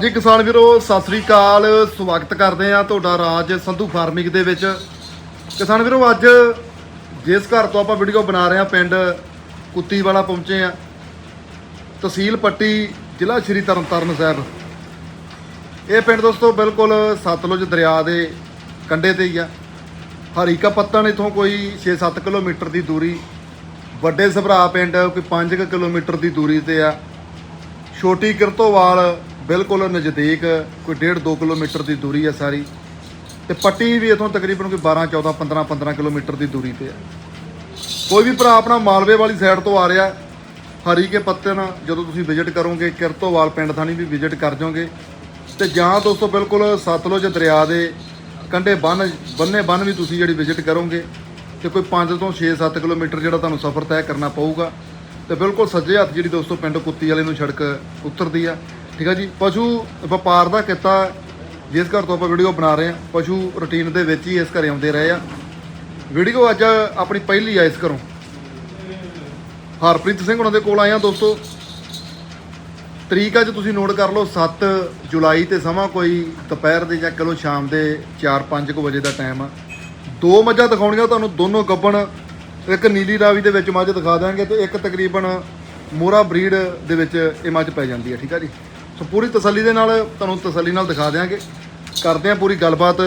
ਜੀ ਕਿਸਾਨ ਵੀਰੋ, ਸਤਿ ਸ੍ਰੀ ਅਕਾਲ। ਸਵਾਗਤ ਕਰਦੇ ਆ ਤੁਹਾਡਾ ਰਾਜ ਸੰਧੂ ਫਾਰਮਿੰਗ ਦੇ ਵਿੱਚ। ਕਿਸਾਨ ਵੀਰੋ, ਅੱਜ ਜਿਸ ਘਰ ਤੋਂ ਆਪਾਂ ਵੀਡੀਓ ਬਣਾ ਰਹੇ ਆ ਪਿੰਡ ਕੁੱਤੀ ਵਾਲਾ ਪਹੁੰਚੇ ਆ ਤਹਿਸੀਲ ਪੱਟੀ, ਜ਼ਿਲ੍ਹਾ ਸ਼੍ਰੀ ਤਰਨਤਾਰਨ ਸਾਹਿਬ। ਇਹ ਪਿੰਡ ਦੋਸਤੋ, ਬਿਲਕੁਲ ਸਤਲੁਜ ਦਰਿਆ ਦੇ ਕੰਢੇ ਤੇ ਹੀ ਆ। ਹਰੀਕਾ ਪੱਤਣ ਇਥੋਂ ਕੋਈ 6-7 ਕਿਲੋਮੀਟਰ ਦੀ ਦੂਰੀ। ਵੱਡੇ ਸਭਰਾ ਪਿੰਡ, ਕੋਈ 5 ਕਿਲੋਮੀਟਰ ਦੀ ਦੂਰੀ ਤੇ ਆ। ਛੋਟੀ ਕਿਰਤੋਵਾਲ ਬਿਲਕੁਲ ਨਜ਼ਦੀਕ, ਕੋਈ 1.5 2 ਕਿਲੋਮੀਟਰ ਦੀ ਦੂਰੀ ਹੈ ਸਾਰੀ। ਤੇ ਪੱਟੀ ਵੀ ਇਥੋਂ ਤਕਰੀਬਨ ਕੋਈ 12 14 15 15 ਕਿਲੋਮੀਟਰ ਦੀ ਦੂਰੀ ਤੇ ਹੈ। ਕੋਈ ਵੀ ਭਰਾ ਆਪਣਾ ਮਾਲਵੇ ਵਾਲੀ ਸਾਈਡ ਤੋਂ ਆ ਰਿਹਾ, ਹਰੀ ਕੇ ਪੱਤੇ ਨਾਲ, ਜਦੋਂ ਤੁਸੀਂ ਵਿਜ਼ਿਟ ਕਰੋਗੇ, ਕਿਰਤੋਵਾਲ ਪਿੰਡ ਥਾਣੀ ਵੀ ਵਿਜ਼ਿਟ ਕਰ ਜਾਓਗੇ। ਤੇ ਜਾਂ ਦੋਸਤੋ, ਬਿਲਕੁਲ ਸਤਲੁਜ ਦਰਿਆ ਦੇ ਕੰਢੇ ਬੰਨ, ਬੰਨੇ ਬੰਨ ਵੀ ਤੁਸੀਂ ਜਿਹੜੀ ਵਿਜ਼ਿਟ ਕਰੋਗੇ। ਤੇ ਕੋਈ 5 ਤੋਂ 6-7 ਕਿਲੋਮੀਟਰ ਜਿਹੜਾ ਤੁਹਾਨੂੰ ਸਫ਼ਰ ਤੈਅ ਕਰਨਾ ਪਊਗਾ। ਤੇ ਬਿਲਕੁਲ ਸੱਜੇ ਹੱਥ ਜਿਹੜੀ ਦੋਸਤੋ ਪਿੰਡ ਕੁੱਤੀ ਵਾਲੇ ਨੂੰ ਸੜਕ ਉਤਰਦੀ ਆ। ਠੀਕ ਆ ਜੀ? ਪਸ਼ੂ ਵਪਾਰ ਦਾ ਕਿੱਤਾ ਜਿਸ ਘਰ ਤੋਂ ਆਪਾਂ ਵੀਡੀਓ ਬਣਾ ਰਹੇ ਆ ਪਸ਼ੂ ਰੁਟੀਨ ਦੇ ਵਿੱਚ ਹੀ ਇਸ ਘਰੇ ਆਉਂਦੇ ਰਹੇ ਆ। ਵੀਡੀਓ ਅੱਜ ਆਪਣੀ ਪਹਿਲੀ ਆ ਇਸ ਘਰੋਂ। ਹਰਪ੍ਰੀਤ ਸਿੰਘ ਉਹਨਾਂ ਦੇ ਕੋਲ ਆਏ ਆ ਦੋਸਤੋ। ਤਰੀਕ ਅੱਜ ਤੁਸੀਂ ਨੋਟ ਕਰ ਲਓ 7 ਜੁਲਾਈ ਤੇ ਸਮਾਂ ਕੋਈ ਦੁਪਹਿਰ ਦੇ ਜਾਂ ਕਹਲੋ ਸ਼ਾਮ ਦੇ 4-5 ਕੁ ਵਜੇ ਦਾ ਟਾਈਮ ਆ। ਦੋ ਮੱਝਾਂ ਦਿਖਾਉਣੀਆਂ, ਤੁਹਾਨੂੰ ਦੋਨੋਂ ਗੱਬਣ, ਇੱਕ ਨੀਲੀ ਰਾਵੀ ਦੇ ਵਿੱਚ ਮੱਝ ਦਿਖਾ ਦਾਂਗੇ ਤੇ ਇੱਕ ਤਕਰੀਬਨ ਮੋਰਾ ਬਰੀਡ ਦੇ ਵਿੱਚ ਇਹ ਮੱਝ ਪੈ ਜਾਂਦੀ ਹੈ ਠੀਕ ਆ ਜੀ? ਸੋ ਪੂਰੀ ਤਸੱਲੀ ਦੇ ਨਾਲ ਤੁਹਾਨੂੰ ਤਸੱਲੀ ਨਾਲ ਦਿਖਾ ਦਿਆਂਗੇ। ਕਰਦੇ ਆ ਪੂਰੀ ਗੱਲਬਾਤ,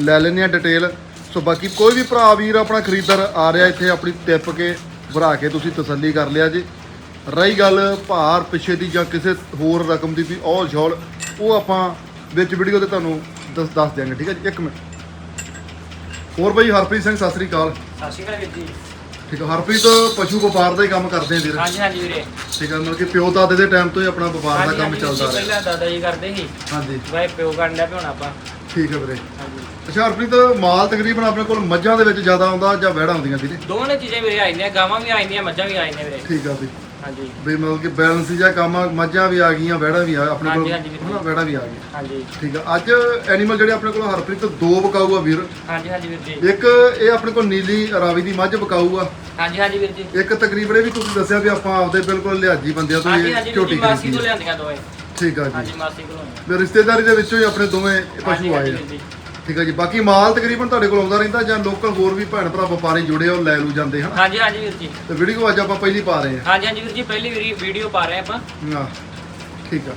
ਲੈ ਲੈਂਦੇ ਆ ਡਿਟੇਲ ਸੋ ਬਾਕੀ ਕੋਈ ਵੀ ਭਰਾ, ਵੀਰ, ਆਪਣਾ ਖਰੀਦਦਾਰ ਆ ਰਿਹਾ ਇੱਥੇ, ਆਪਣੀ ਟਿੱਪ ਕੇ ਭਰਾ ਕੇ ਤੁਸੀਂ ਤਸੱਲੀ ਕਰ ਲਿਆ ਜੀ। ਰਹੀ ਗੱਲ ਭਾਰ ਪਿੱਛੇ ਦੀ ਜਾਂ ਕਿਸੇ ਹੋਰ ਰਕਮ ਦੀ ਵੀ ਔਲ ਛੋਲ ਉਹ ਆਪਾਂ ਵਿੱਚ ਵੀਡੀਓ ਤੇ ਤੁਹਾਨੂੰ ਦੱਸ ਦੱਸ ਦਿਆਂਗੇ, ਠੀਕ ਹੈ ਜੀ? ਇੱਕ ਮਿੰਟ। ਹੋਰ ਬਈ ਹਰਪ੍ਰੀਤ ਸਿੰਘ, ਸਤਿ ਸ੍ਰੀ ਅਕਾਲ। ਸਤਿ ਸ਼੍ਰੀ ਅਕਾਲ ਵੀਰ ਜੀ। ਠੀਕ ਹੈ ਹਰਪ੍ਰੀਤ ਪਸ਼ੂ ਵਪਾਰ ਦਾ ਹੀ ਕੰਮ ਕਰਦੇ ਆ ਵੀਰ। ਹਾਂਜੀ ਹਾਂਜੀ ਵੀਰੇ। ਠੀਕ ਹੈ ਮਤਲਬ ਕਿ ਪਿਓ ਦਾਦੇ ਦੇ ਟਾਈਮ ਤੋਂ ਹੀ ਆਪਣਾ ਵਪਾਰ ਦਾ ਹਾਂਜੀ ਕੰਮ ਹਾਂਜੀ ਚੱਲਦਾ ਜੀ, ਰਿਹਾ। ਪਹਿਲਾਂ ਦਾਦਾ ਜੀ ਕਰਦੇ ਸੀ। ਹਾਂਜੀ। ਵਾਏ ਪਿਓ ਕਰਨ ਡਿਆ ਪਿਉਣਾ ਆਪਾਂ। ਠੀਕ ਹੈ ਵੀਰੇ। ਹਾਂਜੀ। ਅੱਛਾ ਹਰਪ੍ਰੀਤ ਮਾਲ ਤਕਰੀਬਨ ਆਪਣੇ ਕੋਲ ਮੱਝਾਂ ਦੇ ਵਿੱਚ ਜ਼ਿਆਦਾ ਆਉਂਦਾ ਜਾਂ ਵਹਿੜਾਂ ਆਉਂਦੀਆਂ ਵੀਰੇ? ਦੋਵਾਂ ਨੇ ਚੀਜ਼ਾਂ ਵੀਰੇ ਆਈਆਂ ਗਾਵਾਂ ਵੀ ਆਈਆਂ ਮੱਝਾਂ ਵੀ ਆਈਆਂ ਵੀਰੇ। ਠੀਕ ਆ ਵੀ। ਹਾਂਜੀ। ਵੀ ਮਤਲਬ ਕਿ ਬੈਲੈਂਸ ਜਿਹਾ ਕੰਮ ਆ ਮੱਝਾਂ ਵੀ ਆ ਗਈਆਂ ਵਹਿੜਾਂ ਵੀ ਆ ਆਪਣੇ ਕੋਲ ਹਾਂਜੀ, ਹਾਂਜੀ ਵੀਰੇ। ਹਨਾ ਵਹਿੜਾਂ ਵੀ ਆ ਗਈਆਂ। ਹਾਂਜੀ। ਠੀਕ ਆ ਅੱਜ ਐਨੀਮਲ ਜਿਹੜੇ ਆਪਣੇ ਕੋਲ ਹਰਪ੍ਰੀਤ ਦੋ ਬਕਾਊ ਆ ਵੀਰ। ਹਾਂਜੀ ਹਾਂਜੀ ਵੀਰ ਜੀ। ਇੱਕ ਇਹ ਆਪਣੇ ਕੋਲ ਨੀਲੀ ਰਾਵੀ ਦੀ ਮੱਝ ਬਕਾਊ ਆ ਹਾਂਜੀ ਹਾਂਜੀ ਵੀਰ ਜੀ। ਇੱਕ ਤਕਰੀਬਨ ਇਹ ਵੀ ਤੁਸੀਂ ਦੱਸਿਆ ਵੀ ਆਪਾਂ ਆਪਦੇ ਬਿਲਕੁਲ ਲਿਹਾਜੀ ਬੰਦਿਆਂ ਤੋਂ ਹਾਂਜੀ ਇਹ ਵੀਰ ਝੋਟੀ ਜੀ ਮਾਸੀ ਖਰੀਦੀ ਤੋਂ ਆ। ਲਿਆਂਦੀਆਂ ਦੋਵੇਂ। ਠੀਕ ਆ ਜੀ। ਹਾਂਜੀ ਮਾਸੀ ਕੋਲੋਂ ਵੀ ਰਿਸ਼ਤੇਦਾਰੀ ਦੇ ਵਿੱਚੋਂ ਹੀ ਆਪਣੇ ਦੋਵੇਂ ਇਹ ਪਸ਼ੂ ਆਏ ਆ। ਵੀਰ ਜੀ। ਠੀਕ ਆ ਜੀ। ਬਾਕੀ ਮਾਲ ਤਕਰੀਬਨ ਤੁਹਾਡੇ ਕੋਲ ਆਉਂਦਾ ਰਹਿੰਦਾ ਜਾਂ ਲੋਕਲ ਹੋਰ ਵੀ ਭੈਣ ਭਰਾ ਵਪਾਰੀ ਜੁੜੇ ਆ, ਉਹ ਲੈ ਲੂ ਜਾਂਦੇ ਹਨ? ਹਾਂਜੀ ਹਾਂਜੀ ਵੀਰ ਜੀ। ਤੇ ਵੀਡੀਓ ਅੱਜ ਆਪਾਂ ਪਹਿਲੀ ਪਾ ਰਹੇ ਹਾਂਜੀ ਹਾਂਜੀ ਵੀਰ ਜੀ ਪਹਿਲੀ ਵੀਰੀ ਵੀਡੀਓ ਪਾ ਰਹੇ ਆਪਾਂ। ਹਾਂ ਹਾਂ ਠੀਕ ਆ।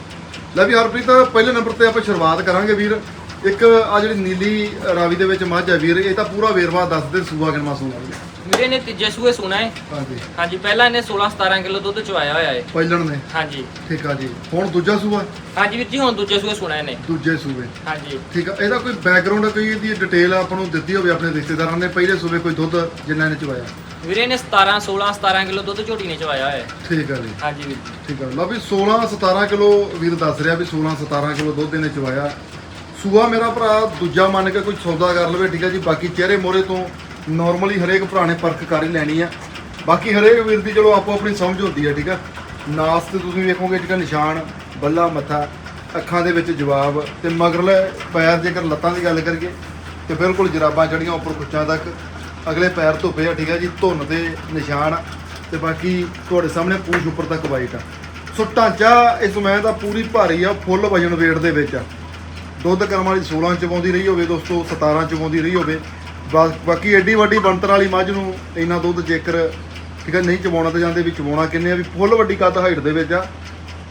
ਲੈ ਵੀ ਹਰਪ੍ਰੀਤ ਪਹਿਲੇ ਨੰਬਰ ਤੇ ਆਪਾਂ ਸ਼ੁਰੂਆਤ ਕਰਾਂਗੇ ਵੀਰ। ਇੱਕ ਆ ਜਿਹੜੀ ਨੀਲੀ ਰਾਵੀ ਦੇ ਵਿੱਚ ਮੱਝ ਆ ਵੀਰ ਇਹ ਤਾਂ ਪੂਰਾ ਵੇਰਵਾ ਦੱਸ ਦੇ ਸੂਆ ਕਿੰਨਾ ਸੂਆ। ਵੀਰ ਵੀਰੇ ਨੇ ਤੀਜੇ ਸੂਏ ਸੁਣਾ ਹੈ ਹਾਂਜੀ। ਹਾਂਜੀ ਪਹਿਲਾਂ ਇਹਨੇ 16 17 ਕਿਲੋ ਦੁੱਧ ਚਵਾਇਆ ਹੋਇਆ ਹੈ ਪਹਿਲਣ ਨੇ। ਹਾਂਜੀ। ਠੀਕ ਆ ਜੀ। ਹੁਣ ਦੂਜਾ ਸੂਆ? ਹਾਂਜੀ ਵੀਰ ਜੀ ਹੁਣ ਦੂਜੇ ਸੂਏ ਸੁਣਾ ਇਹਨੇ। ਦੂਜੇ ਸੂਏ। ਹਾਂਜੀ। ਠੀਕ ਆ ਇਹਦਾ ਕੋਈ ਬੈਕਗ੍ਰਾਉਂਡ ਕੋਈ ਇਹਦੀ ਡਿਟੇਲ ਆਪਾਂ ਨੂੰ ਦਿੱਤੀ ਹੋਵੇ ਆਪਣੇ ਰਿਸ਼ਤੇਦਾਰਾਂ ਨੇ ਪਹਿਲੇ ਸੂਬੇ ਕੋਈ ਦੁੱਧ ਜਿੰਨਾ ਇਹਨੇ ਚਵਾਇਆ ਵੀਰੇ ਨੇ 17 16 17 ਕਿਲੋ ਦੁੱਧ ਝੋਟੀ ਨੇ ਚਵਾਇਆ ਹੋਇਆ ਹੈ ਠੀਕ ਆ ਜੀ। ਹਾਂਜੀ ਵੀਰ ਜੀ। ਠੀਕ ਆ। ਲਓ ਵੀ 16 17 ਕਿਲੋ ਵੀਰ ਦੱਸ ਰਿਹਾ ਵੀ 16 17 ਕਿਲੋ ਦੁੱਧ ਇਹਨੇ ਚਵਾਇਆ ਸੂਆ ਮੇਰਾ ਭਰਾ ਦੂਜਾ ਮੰਨ ਕੇ ਕੋਈ ਸੌਦਾ ਕਰ ਲਵੇ ਠੀਕ ਆ ਜੀ। ਬਾਕੀ ਚਿਹਰੇ ਮੋਰੇ ਤੋਂ ਨਾਰਮਲੀ ਹਰੇਕ ਭਰਾ ਨੇ ਪਰਖ ਕਰ ਹੀ ਲੈਣੀ ਆ। ਬਾਕੀ ਹਰੇਕ ਵੀਰ ਦੀ ਚਲੋ ਆਪੋ ਆਪਣੀ ਸਮਝ ਹੁੰਦੀ ਆ, ਠੀਕ ਆ? ਨਾਸ ਤੇ ਤੁਸੀਂ ਵੇਖੋਗੇ ਜਿਹੜਾ ਨਿਸ਼ਾਨ, ਬੱਲਾ ਮੱਥਾ, ਅੱਖਾਂ ਦੇ ਵਿੱਚ ਜਵਾਬ ਤੇ ਮਗਰਲੇ ਪੈਰ ਜੇਕਰ ਲੱਤਾਂ ਦੀ ਗੱਲ ਕਰੀਏ, ਤੇ ਬਿਲਕੁਲ ਜਰਾਬਾਂ ਚੜੀਆਂ ਉੱਪਰ ਕੁੱਚਾਂ ਤੱਕ। ਅਗਲੇ ਪੈਰ ਧੁੱਪੇ ਆ, ਠੀਕ ਆ ਜੀ, ਧੁੰਨ ਦੇ ਨਿਸ਼ਾਨ। ਆ ਤੇ ਬਾਕੀ ਤੁਹਾਡੇ ਸਾਹਮਣੇ ਪੂਛ ਉੱਪਰ ਤੱਕ ਵਾਈਟ ਆ। ਸੋ ਢਾਂਚਾ ਇਸ ਮੈਂ ਦਾ ਪੂਰੀ ਭਾਰੀ ਆ, ਫੁੱਲ ਵਜਨ weight ਦੇ ਵਿੱਚ ਆ। ਦੁੱਧ ਕਰਮ ਵਾਲੀ 16 ਚ ਪਾਉਂਦੀ ਰਹੀ ਹੋਵੇ ਦੋਸਤੋ 17 ਚ ਪਾਉਂਦੀ ਰਹੀ ਹੋਵੇ। ਬਾ- ਬਾਕੀ ਐਡੀ ਵੱਡੀ ਬਣਤਰ ਵਾਲੀ ਮੱਝ ਨੂੰ ਇੰਨਾ ਦੁੱਧ ਜੇਕਰ ਠੀਕ ਹੈ ਨਹੀਂ ਚਵਾਉਣਾ ਤੇ ਜਾਂਦੇ ਵੀ ਚਵਾਉਣਾ ਕਿੰਨੇ ਆ ਵੀ ਫੁੱਲ ਵੱਡੀ ਕੱਦ ਹਾਈਟ ਦੇ ਵਿੱਚ ਆ।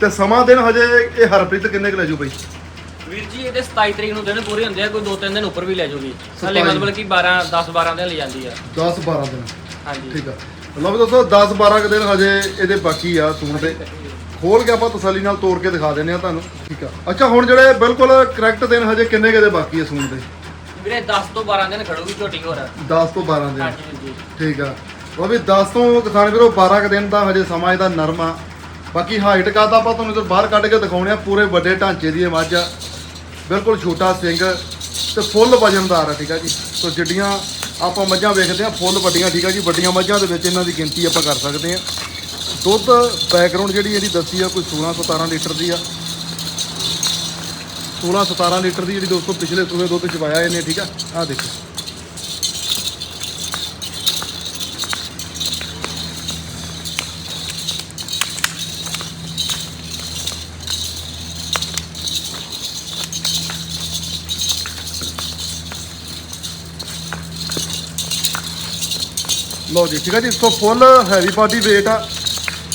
ਤੇ ਸਮਾਂ ਦਿਨ ਹਜੇ ਇਹ ਹਰਪ੍ਰੀਤ ਕਿੰਨੇ ਕੁ ਲੈ ਜੂ ਬਈ? ਵੀਰ ਜੀ ਇਹਦੇ 27 ਤਰੀਕ ਨੂੰ ਦਿਨ ਪੂਰੇ ਹੁੰਦੇ ਆ ਕੋਈ 2-3 ਦਿਨ ਉੱਪਰ ਵੀ ਲੈ ਜਾਊਗੀ ਹਲੇ 27 ਮਤਲਬ ਕਿ 12 10 12 ਦਿਨ ਲੈ ਜਾਂਦੀ ਆ। 10 12 ਦਿਨ। ਹਾਂਜੀ। ਠੀਕ ਆ। ਲਓ ਵੀ ਦੋਸਤੋ 10 12 ਕੁ ਦਿਨ ਹਜੇ ਇਹਦੇ ਬਾਕੀ ਆ ਸੂਣ ਦੇ। ਖੋਲ ਕੇ ਆਪਾਂ ਤਸੱਲੀ ਨਾਲ ਤੋੜ ਕੇ ਦਿਖਾ ਦਿੰਨੇ ਆ ਤੁਹਾਨੂੰ। ਠੀਕ ਆ। ਅੱਛਾ ਹੁਣ ਜਿਹੜੇ ਬਿਲਕੁਲ ਕਰੈਕਟ ਦਿਨ ਹਜੇ ਕਿੰਨੇ ਕੁ ਦੇ ਬਾਕੀ ਆ ਸੂਣ ਦੇ? ਵੀਰੇ 10 ਤੋਂ 12 ਦਿਨ ਖੜੂਗੀ ਝੋਟੀ ਹੋਰ। 10 ਤੋਂ 12 ਦਿਨ। ਹਾਂਜੀ ਠੀਕ ਆ। ਉਹ ਵੀ 10 ਤੋਂ ਕਿਸਾਨ ਵੀਰੋ 12 ਕੁ ਦਿਨ ਦਾ ਹਜੇ ਸਮਾਂ ਇਹਦਾ ਨਰਮ ਆ। ਬਾਕੀ ਹਾਈਟ ਕਾ ਤਾਂ ਆਪਾਂ ਤੁਹਾਨੂੰ ਇਧਰ ਬਾਹਰ ਕੱਢ ਕੇ ਦਿਖਾਉਣੇ ਆ ਪੂਰੇ ਵੱਡੇ ਢਾਂਚੇ ਦੀ ਇਹ ਮੱਝ। ਆ ਬਿਲਕੁਲ ਛੋਟਾ ਸਿੰਘ ਤੇ ਫੁੱਲ ਵਜਨਦਾਰ ਆ ਠੀਕ ਆ ਜੀ। ਸੋ ਜਿੱਡੀਆਂ ਆਪਾਂ ਮੱਝਾਂ ਵੇਖਦੇ ਆ ਫੁੱਲ ਵੱਡੀਆਂ ਠੀਕ ਆ ਜੀ। ਵੱਡੀਆਂ ਮੱਝਾਂ ਦੇ ਵਿੱਚ ਇਹਨਾਂ ਦੀ ਗਿਣਤੀ ਆਪਾਂ ਕਰ ਸਕਦੇ ਆ। ਦੁੱਧ ਬੈਕਗ੍ਰਾਉਂਡ ਜਿਹੜੀ ਇਹਦੀ ਦੱਸੀ ਆ ਕੋਈ 16 17 ਲੀਟਰ ਦੀ ਆ। 16 17 ਲੀਟਰ ਦੀ ਜਿਹੜੀ ਦੋਸਤੋ ਪਿਛਲੇ ਸੂਏ ਦੁੱਧ ਚਵਾਇਆ ਇਹਨੇ, ਠੀਕ ਆ? ਆ ਦੇਖੋ। ਲਓ ਜੀ, ਠੀਕ ਆ ਜੀ, so full heavy body weight ਆ।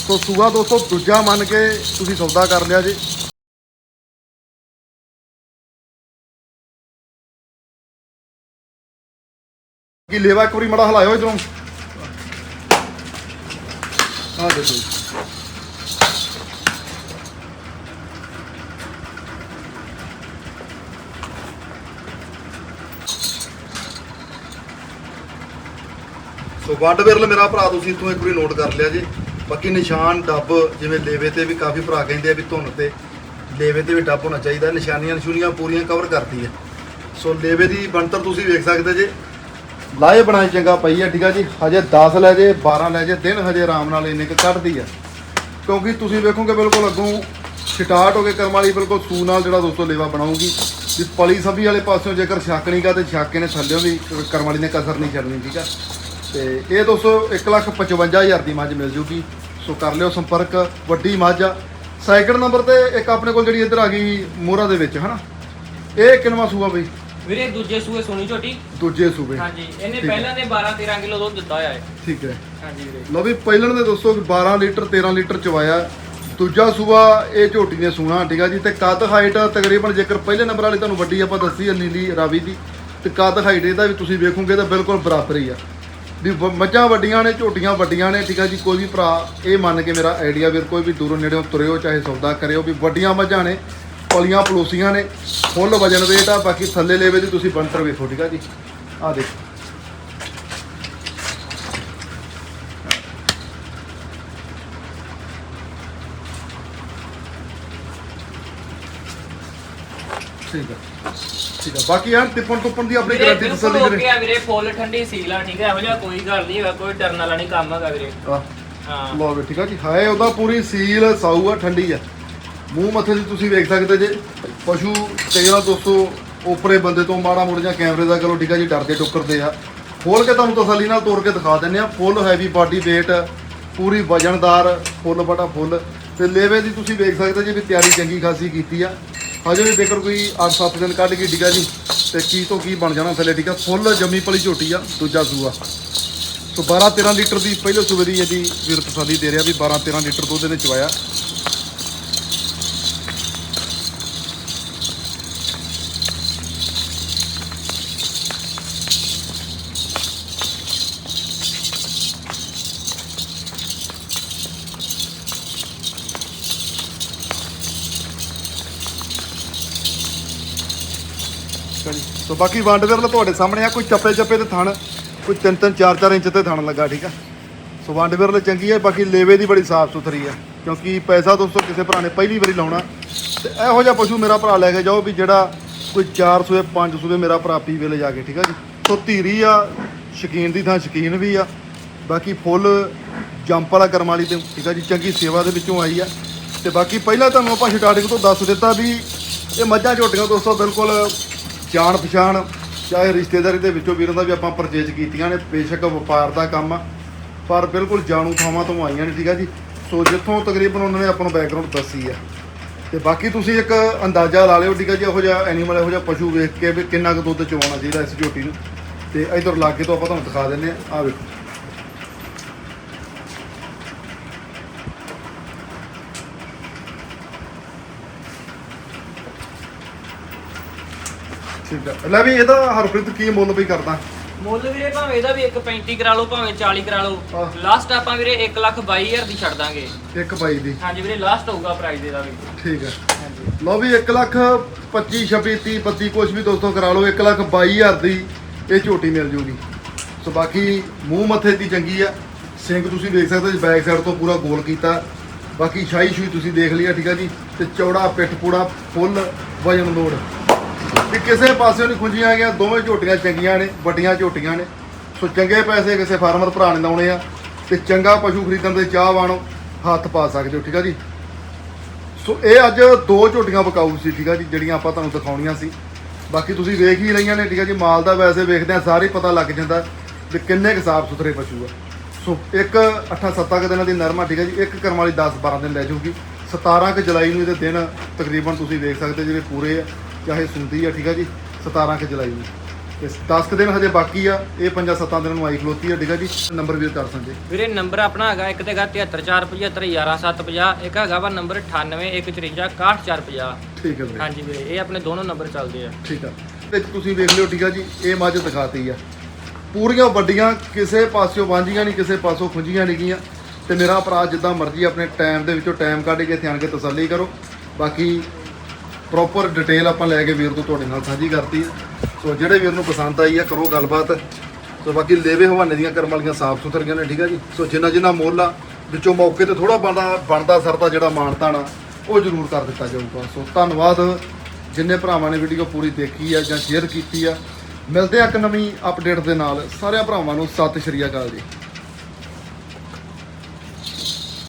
ਸੋ ਸੂਆ ਦੋਸਤੋ ਦੂਜਾ ਮੰਨ ਕੇ ਤੁਸੀਂ ਸੌਦਾ ਕਰ ਲਿਆ ਜੀ। ਕੀ ਲੇਵਾ ਇੱਕ ਵਾਰੀ ਮੜਾ ਹਲਾਇਓ ਇਧਰੋਂ। ਆ ਦੇਖੋ ਸੋ ਵੰਡ ਵਿਰਲ ਮੇਰਾ ਭਰਾ, ਤੁਸੀਂ ਇੱਥੋਂ ਇੱਕ ਵਾਰੀ ਨੋਟ ਕਰ ਲਿਆ ਜੀ। ਬਾਕੀ ਨਿਸ਼ਾਨ, ਡੱਬ, ਜਿਵੇਂ ਲੇਵੇ ਤੇ ਵੀ ਕਾਫੀ ਭਰਾ ਕਹਿੰਦੇ ਆ ਵੀ ਧੁੰਨ ਤੇ ਲੇਵੇ ਤੇ ਵੀ ਡੱਬ ਹੋਣਾ ਚਾਹੀਦਾ। ਨਿਸ਼ਾਨੀਆਂ ਨਿਸ਼ੂਨੀਆਂ ਪੂਰੀਆਂ ਕਵਰ ਕਰਦੀ ਹੈ ਸੋ ਲੇਵੇ ਦੀ ਬਣਤਰ ਤੁਸੀਂ ਵੇਖ ਸਕਦੇ ਜੇ। ਲਾਏ ਬਣਾਈ ਚੰਗਾ ਪਈ ਆ, ਠੀਕ ਆ ਜੀ। ਹਜੇ 10 ਲੈ ਜੇ 12 ਲੈ ਜੇ, ਦਿਨ ਹਜੇ ਆਰਾਮ ਨਾਲ ਇੰਨੇ ਕੁ ਕੱਢਦੀ ਆ। ਕਿਉਂਕਿ ਤੁਸੀਂ ਵੇਖੋਗੇ ਬਿਲਕੁਲ ਅੱਗੋਂ ਸਟਾਰਟ ਹੋ ਕੇ ਕਰਮ ਵਾਲੀ ਬਿਲਕੁਲ ਸੂ ਨਾਲ ਜਿਹੜਾ ਦੋਸਤੋ ਲੇਵਾ ਬਣਾਉਗੀ ਵੀ ਪਲੀ ਸਭੀ ਵਾਲੇ ਪਾਸਿਓਂ ਜੇਕਰ ਸ਼ੱਕ ਨਹੀਂਗਾ ਤੇ ਛਾਕੇ ਨੇ ਥੱਲਿਓਂ ਵੀ ਕਰਮ ਵਾਲੀ ਨੇ ਕਸਰ ਨਹੀਂ ਛੱਡਣੀ, ਠੀਕ ਆ। ਤੇ ਇਹ ਦੋਸਤੋ 155000 ਦੀ ਮੱਝ ਮਿਲ ਜੂਗੀ। ਸੋ ਕਰ ਲਿਓ ਸੰਪਰਕ, ਵੱਡੀ ਮੱਝ ਆ। ਸੈਕਿੰਡ ਨੰਬਰ ਤੇ ਇੱਕ ਆਪਣੇ ਕੋਲ ਜਿਹੜੀ ਇੱਧਰ ਆ ਗਈ ਮੋਹਰਾ ਦੇ ਵਿੱਚ, ਹਨਾ? ਇਹ ਕਿੰਨਵਾ ਸੂਆ ਬਈ? ਵੀਰੇ ਦੂਜੇ ਸੂਏ ਸੋਨੀ ਝੋਟੀ। ਦੂਜੇ ਸੂਬੇ ਹਾਂਜੀ ਇਹਨੇ ਠੀਕ ਹੈ। ਪਹਿਲਾਂ ਦੇ 12 13 ਕਿਲੋ ਦੁੱਧ ਦਿੱਤਾ ਹੋਇਆ ਹੈ। ਠੀਕ ਹੈ। ਹਾਂਜੀ ਵੀਰੇ। ਲਓ ਵੀ ਪਹਿਲਣ ਦੇ ਦੋਸਤੋ 12 ਲੀਟਰ 13 ਲੀਟਰ ਚਵਾਇਆ। ਦੂਜਾ ਸੂਆ ਇਹ ਝੋਟੀ ਨੇ ਸੂਣਾ ਠੀਕ ਆ ਜੀ। ਤੇ ਕੱਦ ਹਾਈਟ ਤਕਰੀਬਨ ਜੇਕਰ ਪਹਿਲੇ ਨੰਬਰ ਵਾਲੀ ਤੁਹਾਨੂੰ ਵੱਡੀ ਆਪਾਂ ਦੱਸੀ ਆ ਨੀਲੀ ਰਾਵੀ ਦੀ ਤੇ ਕੱਦ ਹਾਈਟ ਇਹਦਾ ਵੀ ਤੁਸੀਂ ਵੇਖੋਗੇ ਤਾਂ ਬਿਲਕੁਲ ਬਰਾਬਰ ਹੀ ਆ। ਵੀ ਵ- ਮੱਝਾਂ ਵੱਡੀਆਂ ਨੇ ਝੋਟੀਆਂ ਵੱਡੀਆਂ ਨੇ ਠੀਕ ਆ ਜੀ। ਕੋਈ ਵੀ ਭਰਾ ਇਹ ਮੰਨ ਕੇ ਮੇਰਾ ਆਈਡੀਆ ਵੀ ਕੋਈ ਵੀ ਦੂਰੋਂ ਨੇੜਿਓਂ ਤੁਰਿਓ ਚਾਹੇ ਸੌਦਾ ਕਰਿਓ ਵੀ ਵੱਡੀਆਂ ਮੱਝਾਂ ਨੇ। ਪਲੀਆਂ ਪਲੋਸੀਆਂ ਨੇ ਫੁੱਲ ਵਜਨ weight ਆ ਬਾਕੀ ਥੱਲੇ ਲੈਵੇ ਦੀ ਤੁਸੀਂ ਬੰਤਰ ਵੇਖੋ ਠੀਕ ਆ ਜੀ? ਆ ਦੇਖੋ। ਠੀਕ ਆ ਠੀਕ ਆ। ਬਾਕੀ ਯਾਰ ਟਿੱਪਣ ਟੁੱਪਣ ਦੀ ਆਪਣੀ ਗਾਰੰਟੀ ਬਿਲਕੁਲ ਤਸੱਲੀ ਹੋ ਕਰੇ ਗਿਆ ਵੀਰੇ ਫੁੱਲ ਠੰਡੀ ਸੀਲ ਆ ਠੀਕ ਹੈ ਇਹੋ ਜਿਹਾ ਕੋਈ ਗੱਲ ਨਹੀਂ ਹੈਗਾ ਕੋਈ ਡਰਨ ਵਾਲਾ ਨਹੀਂ ਕੰਮ ਹੈਗਾ ਵੀਰੇ। ਹਾਂ। ਲਓ ਵੀ ਠੀਕ ਆ ਜੀ। ਹਾਏ ਉਹਦਾ ਪੂਰੀ ਸੀਲ ਸਾਊ ਆ ਠੰਡੀ ਆ। ਮੂੰਹ ਮੱਥੇ ਦੀ ਤੁਸੀਂ ਵੇਖ ਸਕਦੇ ਜੇ। ਪਸ਼ੂ ਤੇ ਜਿਹੜਾ ਦੋਸਤੋ, ਉਪਰੇ ਬੰਦੇ ਤੋਂ ਮਾੜਾ ਮੋੜ ਜਾਂ ਕੈਮਰੇ ਦਾ ਕਰੋ ਠੀਕ ਆ ਜੀ ਡਰਦੇ ਟੁੱਕਰਦੇ ਆ। ਖੋਲ ਕੇ ਤੁਹਾਨੂੰ ਤਸੱਲੀ ਨਾਲ ਤੋੜ ਕੇ ਦਿਖਾ ਦਿੰਨੇ ਆ। ਫੁੱਲ ਹੈਵੀ ਬਾਡੀ weight, ਪੂਰੀ ਵਜਨਦਾਰ, ਫੁੱਲ ਬਟਾ ਫੁੱਲ। ਤੇ ਲੇਵੇ ਦੀ ਤੁਸੀਂ ਵੇਖ ਸਕਦੇ ਜੀ ਵੀ ਤਿਆਰੀ ਚੰਗੀ ਖਾਸੀ ਕੀਤੀ ਆ। ਹਜੇ ਵੀ ਜੇਕਰ ਕੋਈ 8-7 ਦਿਨ ਕੱਢ ਕੇ ਠੀਕ ਜੀ। ਤੇ ਕੀ ਤੋਂ ਕੀ ਬਣ ਜਾਣਾ ਥੱਲੇ ਠੀਕ ਆ। ਫੁੱਲ ਜੰਮੀ ਪਲੀ ਝੋਟੀ ਆ, ਦੂਜਾ ਸੂਆ। ਸੋ 12 13 ਲੀਟਰ ਦੀ ਪਹਿਲੇ ਸੂਬੇ ਦੀ ਇਹਦੀ ਵੀਰ ਤਸੱਲੀ ਦੇ ਰਿਹਾ ਵੀ 12 13 ਲੀਟਰ ਦੁੱਧ ਇਹਨੇ ਚਵਾਇਆ। ਸੋ ਬਾਕੀ ਵੰਡ ਵਿਰਲ ਤੁਹਾਡੇ ਸਾਹਮਣੇ ਆ, ਕੋਈ ਚੱਪੇ ਚੱਪੇ ਤੇ ਥਣ, ਕੋਈ 3 3 4 4 ਇੰਚ ਤੇ ਥਣ ਲੱਗਾ, ਠੀਕ ਆ? ਸੋ ਵੰਡ ਵਿਰਲ ਚੰਗੀ ਹੈ ਬਾਕੀ ਲੇਵੇ ਦੀ ਬੜੀ ਸਾਫ਼ ਸੁਥਰੀ ਆ, ਕਿਉਂਕਿ ਪੈਸਾ ਦੋਸਤੋ ਕਿਸੇ ਭਰਾ ਨੇ ਪਹਿਲੀ ਵਾਰੀ ਲਾਉਣਾ। ਤੇ ਇਹੋ ਜਿਹਾ ਪਸ਼ੂ ਮੇਰਾ ਭਰਾ ਲੈ ਕੇ ਜਾਓ ਵੀ ਜਿਹੜਾ ਕੋਈ 4 ਸੂਏ 5 ਸੂਏ ਮੇਰਾ ਭਰਾ ਪੀ ਵੇਲੇ ਜਾ ਕੇ, ਠੀਕ ਆ ਜੀ? ਸੋ ਧੀਰੀ ਆ, ਸ਼ਕੀਨ ਦੀ ਥਾਂ ਸ਼ਕੀਨ ਵੀ ਆ, ਬਾਕੀ ਫੁੱਲ ਜੰਪ ਵਾਲਾ ਕਰਮ ਵਾਲੀ ਤੇ, ਠੀਕ ਆ ਜੀ, ਚੰਗੀ ਸੇਵਾ ਦੇ ਵਿੱਚੋਂ ਆਈ ਆ। ਤੇ ਬਾਕੀ ਪਹਿਲਾਂ ਤੁਹਾਨੂੰ ਆਪਾਂ ਸਟਾਰਟਿੰਗ ਤੋਂ ਦੱਸ ਦਿੱਤਾ ਵੀ ਇਹ ਮੱਝਾਂ ਝੋਟੀਆਂ ਦੋਸਤੋ, ਬਿਲਕੁਲ ਜਾਣ ਪਛਾਣ, ਚਾਹੇ ਰਿਸ਼ਤੇਦਾਰੀ ਦੇ ਵਿੱਚੋਂ ਵੀਰਾਂ ਦਾ ਵੀ ਆਪਾਂ ਪਰਚੇਜ ਕੀਤੀਆਂ ਨੇ, ਬੇਸ਼ੱਕ ਵਪਾਰ ਦਾ ਕੰਮ ਆ। ਪਰ ਬਿਲਕੁਲ ਜਾਣੂ ਥਾਵਾਂ ਤੋਂ ਆਈਆਂ ਨੇ, ਠੀਕ ਆ ਜੀ। ਸੋ ਜਿੱਥੋਂ ਤਕਰੀਬਨ ਉਹਨਾਂ ਨੇ ਆਪਾਂ ਨੂੰ ਬੈਕਗ੍ਰਾਉਂਡ ਦੱਸੀ ਆ। ਤੇ ਬਾਕੀ ਤੁਸੀਂ ਇੱਕ ਅੰਦਾਜ਼ਾ ਲਾ ਲਿਓ, ਠੀਕ ਆ ਜੀ, ਇਹੋ ਜਿਹਾ ਐਨੀਮਲ ਇਹੋ ਜਿਹਾ ਪਸ਼ੂ ਵੇਖ ਕੇ ਵੀ ਕਿੰਨਾ ਕੁ ਦੁੱਧ ਚਵਾਉਣਾ ਚਾਹੀਦਾ ਇਸ ਝੋਟੀ ਨੂੰ। ਤੇ ਇਧਰ ਲਾਗੇ ਤੋਂ ਆਪਾਂ ਤੁਹਾਨੂੰ ਦਿਖਾ ਦਿੰਨੇ ਆ ਆ ਵੇਖੋ। ਠੀਕ ਆ। ਲੈ ਵੀ ਇਹਦਾ ਹਰਪ੍ਰੀਤ ਕੀ ਮੁੱਲ ਵੀ ਕਰਦਾ? ਮੁੱਲ ਵੀਰੇ ਭਾਵੇਂ ਇਹਦਾ ਵੀ 1.35 ਕਰਾ ਲਓ ਭਾਵੇਂ 40 ਕਰਾ ਲਓ। ਆਹ। ਲਾਸਟ ਆਪਾਂ ਵੀਰੇ 122000 ਦੀ ਛੱਡ ਦਾਂਗੇ। ਇੱਕ ਬਾਈ ਦੀ। ਹਾਂਜੀ ਵੀਰੇ ਲਾਸਟ ਹੋਊਗਾ ਪ੍ਰਾਈਸ ਇਹਦਾ ਵੀ। ਠੀਕ ਹੈ ਹਾਂਜੀ। ਲਓ ਵੀ 1 ਲੱਖ 25 26 30 32 ਕੁਛ ਵੀ ਦੋਸਤੋ ਕਰਾ ਲਓ 1 ਲੱਖ 22000 ਦੀ ਇਹ ਝੋਟੀ ਮਿਲ ਜੂਗੀ। ਸੋ ਬਾਕੀ ਮੂੰਹ ਮੱਥੇ ਦੀ ਚੰਗੀ ਆ। ਸਿੰਘ ਤੁਸੀਂ ਦੇਖ ਸਕਦੇ ਜੀ ਬੈਕ ਸਾਈਡ ਤੋਂ ਪੂਰਾ ਗੋਲ ਕੀਤਾ। ਬਾਕੀ ਸ਼ਾਹੀ ਸ਼ੂਈ ਤੁਸੀਂ ਦੇਖ ਲਿਆ ਠੀਕ ਆ ਜੀ। ਤੇ ਚੌੜਾ ਪਿੱਠ ਪੂੜਾ ਫੁੱਲ ਵਜਨ ਲੋਡ ਵੀ ਕਿਸੇ ਪਾਸੇ ਨਹੀਂ ਖੁੰਝੀਆਂ ਗਈਆਂ, ਦੋਵੇਂ ਝੋਟੀਆਂ ਚੰਗੀਆਂ ਨੇ, ਵੱਡੀਆਂ ਝੋਟੀਆਂ ਨੇ। ਸੋ ਚੰਗੇ ਪੈਸੇ ਕਿਸੇ ਫਾਰਮਰ ਭਰਾ ਨੇ ਲਾਉਣੇ ਆ ਤੇ ਚੰਗਾ ਪਸ਼ੂ ਖਰੀਦਣ ਦੇ ਚਾਹਵਾਨ ਹੱਥ ਪਾ ਸਕਦੇ ਹੋ, ਠੀਕ ਆ ਜੀ? ਸੋ ਇਹ ਅੱਜ ਦੋ ਝੋਟੀਆਂ ਬਕਾਊ ਸੀ, ਠੀਕ ਆ ਜੀ, ਜਿਹੜੀਆਂ ਆਪਾਂ ਤੁਹਾਨੂੰ ਦਿਖਾਉਣੀਆਂ ਸੀ। ਬਾਕੀ ਤੁਸੀਂ ਵੇਖ ਹੀ ਲਈਆਂ ਨੇ, ਠੀਕ ਆ ਜੀ, ਮਾਲ ਦਾ ਵੈਸੇ ਵੇਖਦੇ ਆ, ਸਾਰੇ ਪਤਾ ਲੱਗ ਜਾਂਦਾ ਵੀ ਕਿੰਨੇ ਕੁ ਸਾਫ਼ ਸੁਥਰੇ ਪਸ਼ੂ ਆ। ਸੋ ਇੱਕ 8-7 ਕੁ ਦਿਨਾਂ ਦੀ ਨਰਮਾ, ਠੀਕ ਆ ਜੀ, ਇੱਕ ਕਰਮ ਵਾਲੀ 10-12 ਦਿਨ ਲੈ ਜਾਊਗੀ। 17 ਕੁ ਜੁਲਾਈ ਨੂੰ ਇਹਦੇ ਦਿਨ ਤਕਰੀਬਨ ਤੁਸੀਂ ਦੇਖ ਸਕਦੇ ਜਿਹੜੇ ਪੂਰੇ ਆ। ਚਾਹੇ ਸੁੰਦੀ ਆ ਠੀਕ ਆ ਜੀ? 17 ਕੁ ਜੁਲਾਈ ਨੂੰ। ਤੇ 10 ਕੁ ਦਿਨ ਹਜੇ ਬਾਕੀ ਆ ਇਹ 5-7 ਦਿਨਾਂ ਨੂੰ ਆਈ ਖਲੋਤੀ ਆ ਠੀਕ ਆ ਜੀ? ਨੰਬਰ ਵੀ ਕਰ ਸਕਦੇ। ਵੀਰੇ ਨੰਬਰ ਆਪਣਾ ਹੈਗਾ ਇੱਕ ਤੇ ਹੈਗਾ 7345711750 ਇੱਕ ਹੈਗਾ ਵਾ ਨੰਬਰ 9815561450 ਠੀਕ ਹੈ ਵੀਰੇ। ਹਾਂਜੀ ਵੀਰੇ ਇਹ ਆਪਣੇ ਦੋਨੋਂ ਨੰਬਰ ਚੱਲਦੇ ਆ। ਠੀਕ ਆ। ਵਿੱਚ ਤੁਸੀਂ ਵੇਖ ਲਿਓ ਠੀਕ ਆ ਜੀ ਇਹ ਮੱਝ ਦਿਖਾਤੀ ਆ। ਪੂਰੀਆਂ ਵੱਡੀਆਂ ਕਿਸੇ ਪਾਸਿਓਂ ਵਾਂਝੀਆਂ ਨਹੀਂ ਕਿਸੇ ਪਾਸੋਂ ਖੁੰਝੀਆਂ ਨਹੀਂ ਗੀਆਂ। ਤੇ ਮੇਰਾ ਭਰਾ ਜਿੱਦਾਂ ਮਰਜ਼ੀ ਆਪਣੇ ਟਾਈਮ ਦੇ ਵਿੱਚੋਂ ਟਾਈਮ ਕੱਢ ਕੇ ਧਿਆਨ ਕੇ ਤਸੱਲੀ ਕਰੋ। ਬਾਕੀ ਪ੍ਰੋਪਰ ਡਿਟੇਲ ਆਪਾਂ ਲੈ ਕੇ ਵੀਰ ਤੋਂ ਤੁਹਾਡੇ ਨਾਲ ਸਾਂਝੀ ਕਰਤੀ ਹੈ। ਸੋ ਜਿਹੜੇ ਵੀਰ ਨੂੰ ਪਸੰਦ ਆਈ ਆ ਕਰੋ ਗੱਲਬਾਤ। ਸੋ ਬਾਕੀ ਲੇਵੇ ਹਵਾਨੇ ਦੀਆਂ ਕਰਮ ਵਾਲੀਆਂ ਸਾਫ਼ ਸੁਥਰੀਆਂ ਨੇ, ਠੀਕ ਹੈ ਜੀ? ਸੋ ਜਿੰਨਾ ਜਿੰਨਾ ਮੁੱਲ ਆ, ਵਿੱਚੋਂ ਮੌਕੇ ਤੇ ਥੋੜਾ ਬਣਦਾ ਬਣਦਾ ਸਰਦਾ ਜਿਹੜਾ ਮਾਨਤਾਣਾ ਉਹ ਜ਼ਰੂਰ ਕਰ ਦਿੱਤਾ ਜਾਊਗਾ। ਸੋ ਧੰਨਵਾਦ। ਜਿੰਨੇ ਭਰਾਵਾਂ ਨੇ ਵੀਡੀਓ ਪੂਰੀ ਦੇਖੀ ਆ ਜਾਂ ਸ਼ੇਅਰ ਕੀਤੀ ਆ, ਮਿਲਦੇ ਆ ਇੱਕ ਨਵੀਂ ਅਪਡੇਟ ਦੇ ਨਾਲ। ਸਾਰਿਆਂ ਭਰਾਵਾਂ ਨੂੰ ਸਤਿ ਸ਼੍ਰੀ ਅਕਾਲ ਜੀ।